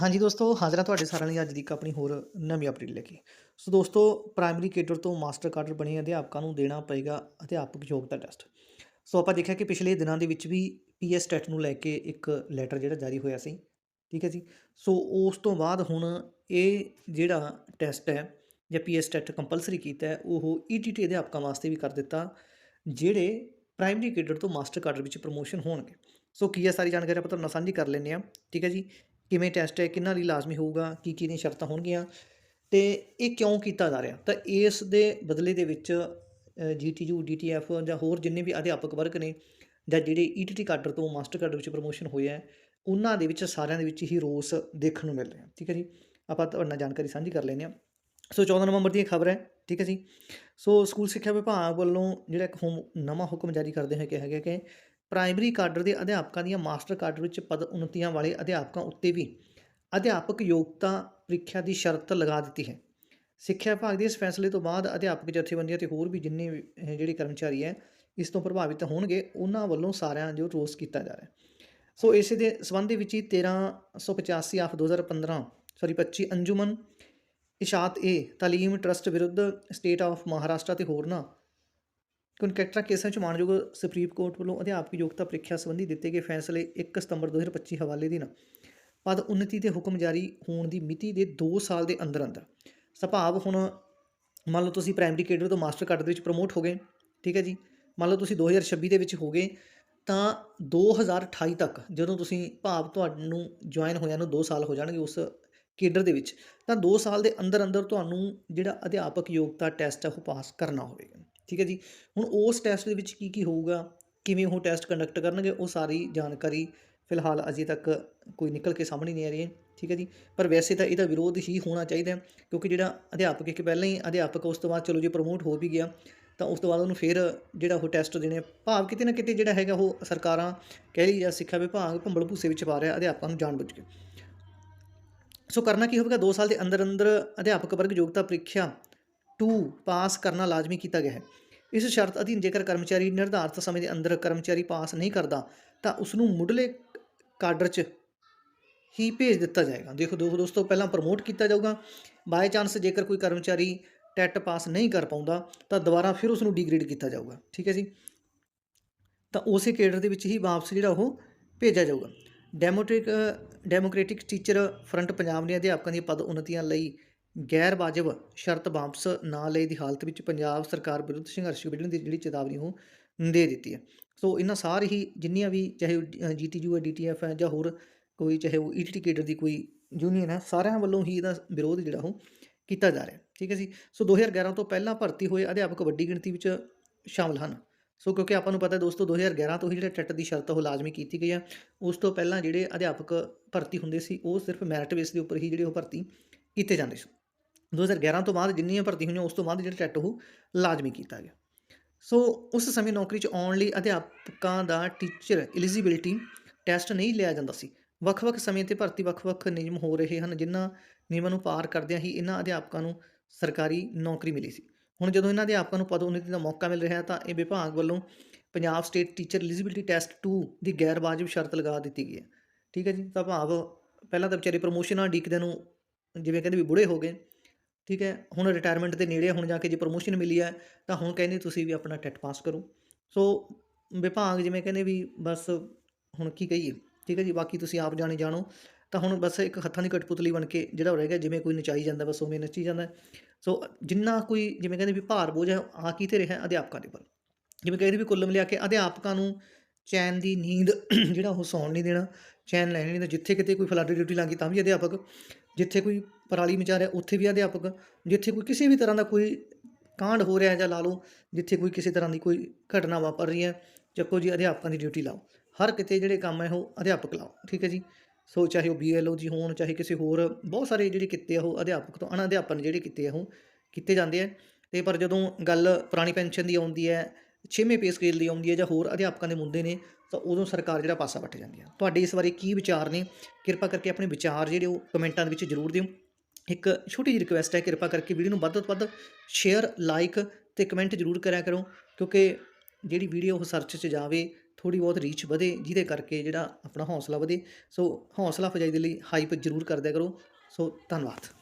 ਹਾਂਜੀ ਦੋਸਤੋ, ਹਾਜ਼ਰ ਤੁਹਾਡੇ ਸਾਰਿਆਂ ਲਈ ਅੱਜ ਦੀ ਇੱਕ ਆਪਣੀ ਹੋਰ ਨਵੀਂ ਅਪਡੇਟ ਲੈ ਕੇ। ਸੋ ਦੋਸਤੋ ਪ੍ਰਾਇਮਰੀ ਕੇਡਰ ਤੋਂ ਮਾਸਟਰ ਕਾਡਰ ਬਣੇ ਅਧਿਆਪਕਾਂ ਨੂੰ ਦੇਣਾ ਪਏਗਾ ਅਧਿਆਪਕ ਯੋਗਤਾ ਟੈਸਟ ਸੋ ਆਪਾਂ ਦੇਖਿਆ ਕਿ ਪਿਛਲੇ ਦਿਨਾਂ ਦੇ ਵਿੱਚ ਵੀ ਪੀਐਸ ਟੈਟ ਨੂੰ ਲੈ ਕੇ ਇੱਕ ਲੈਟਰ ਜਿਹੜਾ ਜਾਰੀ ਹੋਇਆ ਸੀ। ਠੀਕ ਹੈ ਜੀ? ਸੋ ਉਸ ਤੋਂ ਬਾਅਦ ਹੁਣ ਇਹ ਜਿਹੜਾ ਟੈਸਟ ਹੈ ਜਾਂ ਪੀਐਸ ਟੈਟ ਕੰਪਲਸਰੀ ਕੀਤਾ ਹੈ, ਉਹ ਈਟੀਟੀ ਅਧਿਆਪਕਾਂ ਵਾਸਤੇ ਵੀ ਕਰ ਦਿੱਤਾ, ਜਿਹੜੇ ਪ੍ਰਾਇਮਰੀ ਕੇਡਰ ਤੋਂ ਮਾਸਟਰ ਕਾਡਰ ਵਿੱਚ ਪ੍ਰਮੋਸ਼ਨ ਹੋਣਗੇ। ਸੋ ਕੀ ਹੈ ਸਾਰੀ ਜਾਣਕਾਰੀ ਆਪਾਂ ਤੁਹਾਨੂੰ ਨਾਲ ਸਾਂਝੀ ਕਰ ਲੈਂਦੇ ਆ ਠੀਕ ਹੈ ਜੀ? ਕਿਵੇਂ ਟੈਸਟ ਹੈ, ਕਿੰਨਾਂ ਲਈ ਲਾਜ਼ਮੀ ਹੋਊਗਾ, ਕੀ ਕੀ ਦੀਆਂ ਸ਼ਰਤਾਂ ਹੋਣਗੀਆਂ, ਤੇ ਇਹ ਕਿਉਂ ਕੀਤਾ ਜਾ ਰਿਹਾ? ਤਾਂ ਇਸ ਦੇ ਬਦਲੇ ਦੇ ਵਿੱਚ ਜੀਟੀਯੂ ਡੀਟੀਐਫ ਜਾਂ ਹੋਰ ਜਿੰਨੇ ਵੀ ਅਧਿਆਪਕ ਵਰਗ ਨੇ ਜਾਂ ਜਿਹੜੇ ਈਟੀਟੀ ਕਾਡਰ ਤੋਂ ਮਾਸਟਰ ਕਾਡਰ ਵਿੱਚ ਪ੍ਰਮੋਸ਼ਨ ਹੋਇਆ ਹੈ, ਉਹਨਾਂ ਦੇ ਵਿੱਚ ਸਾਰਿਆਂ ਦੇ ਵਿੱਚ ਹੀ ਰੋਸ ਦੇਖਣ ਨੂੰ ਮਿਲ ਰਿਹਾ, ਠੀਕ ਹੈ ਜੀ? ਆਪਾਂ ਤੁਹਾਡੇ ਨਾਲ ਜਾਣਕਾਰੀ ਸਾਂਝੀ ਕਰ ਲੈਂਦੇ ਹਾਂ। ਸੋ 14 ਨਵੰਬਰ ਦੀ ਖਬਰ ਹੈ ਠੀਕ ਹੈ ਜੀ? ਸੋ ਸਕੂਲ ਸਿੱਖਿਆ ਵਿਭਾਗ ਵੱਲੋਂ ਜਿਹੜਾ ਇੱਕ ਹੁਮ ਨਵਾਂ ਹੁਕਮ ਜਾਰੀ ਕਰਦੇ ਹੋਏ ਕਿਹਾ ਗਿਆ ਕਿ ਪ੍ਰਾਇਮਰੀ ਕਾਡਰ ਦੇ ਅਧਿਆਪਕਾਂ ਦੀਆਂ ਮਾਸਟਰ ਕਾਡਰ ਵਿੱਚ ਪਦ ਉન્નਤੀਆਂ ਵਾਲੇ ਅਧਿਆਪਕਾਂ ਉੱਤੇ ਵੀ ਅਧਿਆਪਕ ਯੋਗਤਾ ਪ੍ਰੀਖਿਆ ਦੀ ਸ਼ਰਤ ਲਗਾ ਦਿੱਤੀ ਹੈ। ਸਿੱਖਿਆ ਵਿਭਾਗ ਦੇ ਇਸ ਫੈਸਲੇ ਤੋਂ ਬਾਅਦ ਅਧਿਆਪਕ ਜਥੇਬੰਦੀਆਂ ਤੇ ਹੋਰ ਵੀ ਜਿੰਨੇ ਵੀ, ਜਿਹੜੇ ਕਰਮਚਾਰੀ ਹੈ ਇਸ ਤੋਂ ਪ੍ਰਭਾਵਿਤ ਹੋਣਗੇ ਉਹਨਾਂ ਵੱਲੋਂ ਸਾਰਿਆਂ ਜੋ ਰੋਸ ਕੀਤਾ ਜਾ ਰਿਹਾ ਸੋ ਇਸੇ ਦੇ ਸੰਬੰਧ ਦੇ ਵਿੱਚ ਹੀ 1385 of 2015 sorry 25 Anjuman Ishaat e Taleem trust ਵਿਰੁੱਧ ਸਟੇਟ ਆਫ ਮਹਾਰਾਸ਼ਟਰ ਤੇ ਹੋਰਨਾਂ ਕੰਟਰੈਕਟਰਾਂ ਕੇਸਾਂ 'ਚ ਮਾਣਯੋਗ ਸੁਪਰੀਮ ਕੋਰਟ ਵੱਲੋਂ ਅਧਿਆਪਕ ਯੋਗਤਾ ਪ੍ਰੀਖਿਆ ਸੰਬੰਧੀ ਦਿੱਤੇ ਗਏ ਫੈਸਲੇ 1 ਸਤੰਬਰ 2025 ਹਵਾਲੇ ਦਿਨ ਪਦ ਉન્નਤੀ ਦੇ ਹੁਕਮ ਜਾਰੀ ਹੋਣ ਦੀ ਮਿਤੀ ਦੇ 2 ਸਾਲ ਦੇ ਅੰਦਰ ਅੰਦਰ। ਸੁਭਾਵ ਹੁਣ ਮੰਨ ਲਓ ਤੁਸੀਂ ਪ੍ਰਾਇਮਰੀ ਕੇਡਰ ਤੋਂ ਮਾਸਟਰ ਕਾਡਰ ਦੇ ਵਿੱਚ ਪ੍ਰਮੋਟ ਹੋ ਗਏ, ਠੀਕ ਹੈ ਜੀ? ਮੰਨ ਲਓ ਤੁਸੀਂ 2026 ਦੇ ਵਿੱਚ ਹੋ ਗਏ, ਤਾਂ 2028 ਤੱਕ ਜਦੋਂ ਤੁਸੀਂ ਭਾਵ ਤੁਹਾਨੂੰ ਜੁਆਇਨ ਹੋਇਆਂ ਨੂੰ 2 ਸਾਲ ਹੋ ਜਾਣਗੇ ਉਸ ਕੇਡਰ ਦੇ ਵਿੱਚ, ਤਾਂ 2 ਸਾਲ ਦੇ ਅੰਦਰ ਅੰਦਰ ਤੁਹਾਨੂੰ ਜਿਹੜਾ ਅਧਿਆਪਕ ਯੋਗਤਾ ਟੈਸਟ ਹੈ ਉਹ ਪਾਸ ਕਰਨਾ ਹੋਵੇਗਾ। ਠੀਕ ਹੈ ਜੀ। ਹੁਣ ਉਸ ਟੈਸਟ ਦੇ ਵਿੱਚ ਕੀ ਕੀ ਹੋਊਗਾ, ਕਿਵੇਂ ਉਹ ਟੈਸਟ ਕੰਡਕਟ ਕਰਨਗੇ, ਉਹ ਸਾਰੀ ਜਾਣਕਾਰੀ ਫਿਲਹਾਲ ਅਜੇ ਤੱਕ ਕੋਈ ਨਿਕਲ ਕੇ ਸਾਹਮਣੇ ਨਹੀਂ ਆ ਰਹੀ ਹੈ। ਠੀਕ ਹੈ ਜੀ। ਪਰ ਵੈਸੇ ਤਾਂ ਇਹਦਾ ਵਿਰੋਧ ਹੀ ਹੋਣਾ ਚਾਹੀਦਾ ਕਿਉਂਕਿ ਜਿਹੜਾ ਅਧਿਆਪਕ ਇੱਕ ਪਹਿਲਾਂ ਹੀ ਅਧਿਆਪਕ, ਉਸ ਤੋਂ ਬਾਅਦ ਚਲੋ ਜੇ ਪ੍ਰਮੋਟ ਹੋ ਵੀ ਗਿਆ, ਤਾਂ ਉਸ ਤੋਂ ਬਾਅਦ ਉਹਨੂੰ ਫਿਰ ਜਿਹੜਾ ਉਹ ਟੈਸਟ ਦੇਣੇ ਭਾਵ ਕਿਤੇ ਨਾ ਕਿਤੇ ਜਿਹੜਾ ਹੈਗਾ ਉਹ ਸਰਕਾਰਾਂ ਕਹਿ ਲਈ ਜਾਂ ਸਿੱਖਿਆ ਵਿਭਾਗ ਭੰਬਲ ਭੂਸੇ ਵਿੱਚ ਪਾ ਰਿਹਾ ਅਧਿਆਪਕਾਂ ਨੂੰ ਜਾਣ ਬੁੱਝ ਕੇ। ਸੋ ਕਰਨਾ ਕੀ ਹੋਵੇਗਾ? 2 ਸਾਲ ਦੇ ਅੰਦਰ ਅੰਦਰ ਅਧਿਆਪਕ ਵਰਗ ਯੋਗਤਾ ਪ੍ਰੀਖਿਆ 2 ਪਾਸ ਕਰਨਾ ਲਾਜ਼ਮੀ ਕੀਤਾ ਗਿਆ ਹੈ। ਇਸ ਸ਼ਰਤ ਅਧੀਨ ਜੇਕਰ ਕਰਮਚਾਰੀ ਨਿਰਧਾਰਤ ਸਮੇਂ ਦੇ ਅੰਦਰ ਕਰਮਚਾਰੀ ਪਾਸ ਨਹੀਂ ਕਰਦਾ, ਤਾਂ ਉਸ ਨੂੰ ਮੁੱਢਲੇ ਕਾਡਰ 'ਚ ਹੀ ਭੇਜ ਦਿੱਤਾ ਜਾਏਗਾ। ਦੇਖੋ ਦੋ ਦੋਸਤੋ, ਪਹਿਲਾਂ ਪ੍ਰਮੋਟ ਕੀਤਾ ਜਾਊਗਾ। ਬਾਈ ਚਾਂਸ ਜੇਕਰ ਕੋਈ ਕਰਮਚਾਰੀ ਟੈਟ ਪਾਸ ਨਹੀਂ ਕਰ ਪਾਉਂਦਾ, ਤਾਂ ਦੁਬਾਰਾ ਫਿਰ ਉਸ ਨੂੰ ਡੀਗ੍ਰੇਡ ਕੀਤਾ ਜਾਊਗਾ। ਠੀਕ ਹੈ ਜੀ? ਤਾਂ ਉਸੇ ਕੇਡਰ ਦੇ ਵਿੱਚ ਹੀ ਵਾਪਸ ਜਿਹੜਾ ਉਹ ਭੇਜਿਆ ਜਾਊਗਾ। Democratic democratic teacher front Punjab ਨੇ ਅਧਿਆਪਕਾਂ ਦੀ ਪਦ ਉન્નਤੀਆਂ ਲਈ ਗੈਰ ਵਾਜਬ ਸ਼ਰਤ ਵਾਪਸ ਨਾ ਲਈ ਦੀ ਹਾਲਤ ਵਿੱਚ ਪੰਜਾਬ ਸਰਕਾਰ ਵਿਰੁੱਧ ਸੰਘਰਸ਼ ਵਿੱਢਣ ਦੀ ਜਿਹੜੀ ਚੇਤਾਵਨੀ ਉਹ ਦੇ ਦਿੱਤੀ ਹੈ। ਸੋ ਇਹਨਾਂ ਸਾਰੇ ਹੀ ਜਿੰਨੀਆਂ ਵੀ ਚਾਹੇ ਜੀਟੀਯੂ ਹੈ, ਡੀਟੀਐਫ ਹੈ ਜਾਂ ਹੋਰ ਕੋਈ ਚਾਹੇ ਉਹ ਈਟੀਟੀ ਕੇਡਰ ਦੀ ਕੋਈ ਯੂਨੀਅਨ ਹੈ, ਸਾਰਿਆਂ ਵੱਲੋਂ ਹੀ ਇਹਦਾ ਵਿਰੋਧ ਜਿਹੜਾ ਉਹ ਕੀਤਾ ਜਾ ਰਿਹਾ ਠੀਕ ਹੈ ਜੀ? ਸੋ 2011 ਤੋਂ ਪਹਿਲਾਂ ਭਰਤੀ ਹੋਏ ਅਧਿਆਪਕ ਵੱਡੀ ਗਿਣਤੀ ਵਿੱਚ ਸ਼ਾਮਲ ਹਨ। ਸੋ ਕਿਉਂਕਿ ਆਪਾਂ ਨੂੰ ਪਤਾ ਹੈ ਦੋਸਤੋ 2011 ਤੋਂ ਹੀ ਜਿਹੜਾ ਟੈਟ ਦੀ ਸ਼ਰਤ ਉਹ ਲਾਜ਼ਮੀ ਕੀਤੀ ਗਈ ਹੈ। ਉਸ ਤੋਂ ਪਹਿਲਾਂ ਜਿਹੜੇ ਅਧਿਆਪਕ ਭਰਤੀ ਹੁੰਦੇ ਸੀ, ਉਹ ਸਿਰਫ ਮੈਰਿਟ ਬੇਸ ਦੇ ਉੱਪਰ ਹੀ ਜਿਹੜੇ ਉਹ ਭਰਤੀ ਕੀਤੇ ਜਾਂਦੇ ਸੀ। 2011 ਤੋਂ ਬਾਅਦ ਜਿੰਨੀਆਂ ਭਰਤੀ ਹੋਈਆਂ, ਉਸ ਤੋਂ ਬਾਅਦ ਜਿਹੜਾ ਟੈਟ ਉਹ ਲਾਜ਼ਮੀ ਕੀਤਾ ਗਿਆ। ਸੋ ਉਸ ਸਮੇਂ ਨੌਕਰੀ 'ਚ ਆਉਣ ਲਈ ਅਧਿਆਪਕਾਂ ਦਾ ਟੀਚਰ ਐਲੀਜੀਬਿਲਿਟੀ ਟੈਸਟ ਨਹੀਂ ਲਿਆ ਜਾਂਦਾ ਸੀ। ਵੱਖ-ਵੱਖ ਸਮੇਂ ਤੇ ਭਰਤੀ ਵੱਖ-ਵੱਖ ਨਿਯਮ ਹੋ ਰਹੇ ਹਨ, ਜਿਨ੍ਹਾਂ ਨਿਯਮਾਂ ਨੂੰ ਪਾਰ ਕਰਦਿਆਂ ਹੀ ਇਹਨਾਂ ਅਧਿਆਪਕਾਂ ਨੂੰ ਸਰਕਾਰੀ ਨੌਕਰੀ ਮਿਲੀ ਸੀ। ਹੁਣ ਜਦੋਂ ਇਹਨਾਂ ਅਧਿਆਪਕਾਂ ਨੂੰ ਪਦ ਦਾ ਮੌਕਾ ਮਿਲ ਰਿਹਾ ਤਾਂ ਇਹ ਵਿਭਾਗ ਵੱਲੋਂ Punjab state teacher eligibility test 2 ਦੀ ਗੈਰ ਵਾਜਬ ਸ਼ਰਤ ਲਗਾ ਦਿੱਤੀ ਗਈ ਹੈ। ਠੀਕ ਹੈ ਜੀ, ਤਾਂ ਭਾਵ ਪਹਿਲਾਂ ਤਾਂ ਵਿਚਾਰੇ ਪ੍ਰਮੋਸ਼ਨਾਂ ਡੀਕਦੇ ਨੂੰ ਜਿਵੇਂ ਕਹਿੰਦੇ ਵੀ ਬੁੜੇ ਹੋ ਗਏ। ਠੀਕ ਹੈ, ਹੁਣ ਰਿਟਾਇਰਮੈਂਟ ਦੇ ਨੇੜੇ ਹੁਣ ਜਾ ਕੇ ਜੇ ਪ੍ਰਮੋਸ਼ਨ ਮਿਲੀ ਹੈ, ਤਾਂ ਹੁਣ ਕਹਿੰਦੇ ਤੁਸੀਂ ਵੀ ਆਪਣਾ ਟੈਟ ਪਾਸ ਕਰੋ। ਸੋ ਵਿਭਾਗ ਜਿਵੇਂ ਕਹਿੰਦੇ ਵੀ ਬਸ ਹੁਣ ਕੀ ਕਹੀਏ, ਠੀਕ ਹੈ ਜੀ, ਬਾਕੀ ਤੁਸੀਂ ਆਪ ਜਾਣੇ ਜਾਣੋ। ਤਾਂ ਹੁਣ ਬਸ ਇੱਕ ਹੱਥਾਂ ਦੀ ਕਠਪੁਤਲੀ ਬਣ ਕੇ ਜਿਹੜਾ ਰਹਿ ਗਿਆ, ਜਿਵੇਂ ਕੋਈ ਨਚਾਈ ਜਾਂਦਾ, ਬਸ ਉਵੇਂ ਨੱਚੀ ਜਾਂਦਾ। ਸੋ ਜਿੰਨਾ ਕੋਈ ਜਿਵੇਂ ਕਹਿੰਦੇ ਵੀ ਭਾਰ ਬੋਝ ਹੈ, ਆ ਕੀ ਰਿਹਾ ਅਧਿਆਪਕਾਂ ਦੇ ਵੱਲ। ਜਿਵੇਂ ਕਹਿੰਦੇ ਵੀ ਕੁੱਲ ਮਿਲਾ ਕੇ ਅਧਿਆਪਕਾਂ ਨੂੰ ਚੈਨ ਦੀ ਨੀਂਦ ਜਿਹੜਾ ਉਹ ਸੌਣ ਨਹੀਂ ਦੇਣਾ, ਚੈਨ ਲੈਣੀ ਨਹੀਂ ਤਾਂ ਜਿੱਥੇ ਕਿਤੇ ਕੋਈ ਫਲਾਡੀ ਡਿਊਟੀ ਲੱਗੀ ਤਾਂ ਵੀ ਅਧਿਆਪਕ। ਜਿੱਥੇ ਕੋਈ ਪਰਾਲੀ ਮਚਾ ਰਿਹਾ, ਉੱਥੇ ਵੀ ਅਧਿਆਪਕ, ਜਿੱਥੇ ਕੋਈ ਕਿਸੇ ਵੀ ਤਰ੍ਹਾਂ ਦਾ ਕੋਈ ਕਾਂਡ ਹੋ ਰਿਹਾ ਜਾਂ ਲਾ ਲਓ, ਜਿੱਥੇ ਕੋਈ ਕਿਸੇ ਤਰ੍ਹਾਂ ਦੀ ਕੋਈ ਘਟਨਾ ਵਾਪਰ ਰਹੀ ਹੈ, ਚੱਕੋ ਜੀ ਅਧਿਆਪਕਾਂ ਦੀ ਡਿਊਟੀ ਲਾਓ। ਹਰ ਕਿਤੇ ਜਿਹੜੇ ਕੰਮ ਹੈ, ਉਹ ਅਧਿਆਪਕ ਲਾਓ, ਠੀਕ ਹੈ ਜੀ? ਸੋ ਚਾਹੇ ਉਹ ਬੀਐਲਓ ਜੀ ਹੋਣ, ਚਾਹੇ ਕਿਸੇ ਹੋਰ, ਬਹੁਤ ਸਾਰੇ ਜਿਹੜੇ ਕਿੱਤੇ ਆ, ਉਹ ਅਧਿਆਪਕ ਤੋਂ ਅਣਅਧਿਆਪਨ ਜਿਹੜੇ ਕਿੱਤੇ ਆ, ਉਹ ਕੀਤੇ ਜਾਂਦੇ ਆ। ਤੇ ਪਰ ਜਦੋਂ ਗੱਲ ਪੁਰਾਣੀ ਪੈਨਸ਼ਨ ਦੀ ਆਉਂਦੀ ਹੈ ਛੇਵੇਂ ਪੇ ਸਕੇਲ ਲਈ ਆਉਂਦੀ ਹੈ ਜਾਂ ਹੋਰ ਅਧਿਆਪਕਾਂ ਦੇ ਮੁੱਦੇ ਨੇ, ਤਾਂ ਉਦੋਂ ਸਰਕਾਰ ਜਿਹੜਾ ਪਾਸਾ ਵੱਟ ਜਾਂਦੀ ਹੈ ਤੁਹਾਡੇ ਇਸ ਬਾਰੇ ਕੀ ਵਿਚਾਰ ਨੇ? ਕਿਰਪਾ ਕਰਕੇ ਆਪਣੇ ਵਿਚਾਰ ਜਿਹੜੇ ਉਹ ਕਮੈਂਟਾਂ ਦੇ ਵਿੱਚ ਜ਼ਰੂਰ ਦਿਓ। ਇੱਕ ਛੋਟੀ ਜਿਹੀ ਰਿਕੁਐਸਟ ਹੈ, ਕਿਰਪਾ ਕਰਕੇ ਵੀਡੀਓ ਨੂੰ ਵੱਧ ਤੋਂ ਵੱਧ ਸ਼ੇਅਰ ਲਾਈਕ ਤੇ ਕਮੈਂਟ ਜ਼ਰੂਰ ਕਰਿਆ ਕਰੋ, ਕਿਉਂਕਿ ਜਿਹੜੀ ਵੀਡੀਓ ਉਹ ਸਰਚ 'ਚ ਜਾਵੇ, ਥੋੜ੍ਹੀ ਬਹੁਤ ਰੀਚ ਵਧੇ, ਜਿਹਦੇ ਕਰਕੇ ਜਿਹੜਾ ਆਪਣਾ ਹੌਸਲਾ ਵਧੇ। ਸੋ ਹੌਸਲਾ ਅਫਜ਼ਾਈ ਦੇ ਲਈ ਹਾਈਪ ਜ਼ਰੂਰ ਕਰਦਿਆ ਕਰੋ। ਸੋ ਧੰਨਵਾਦ।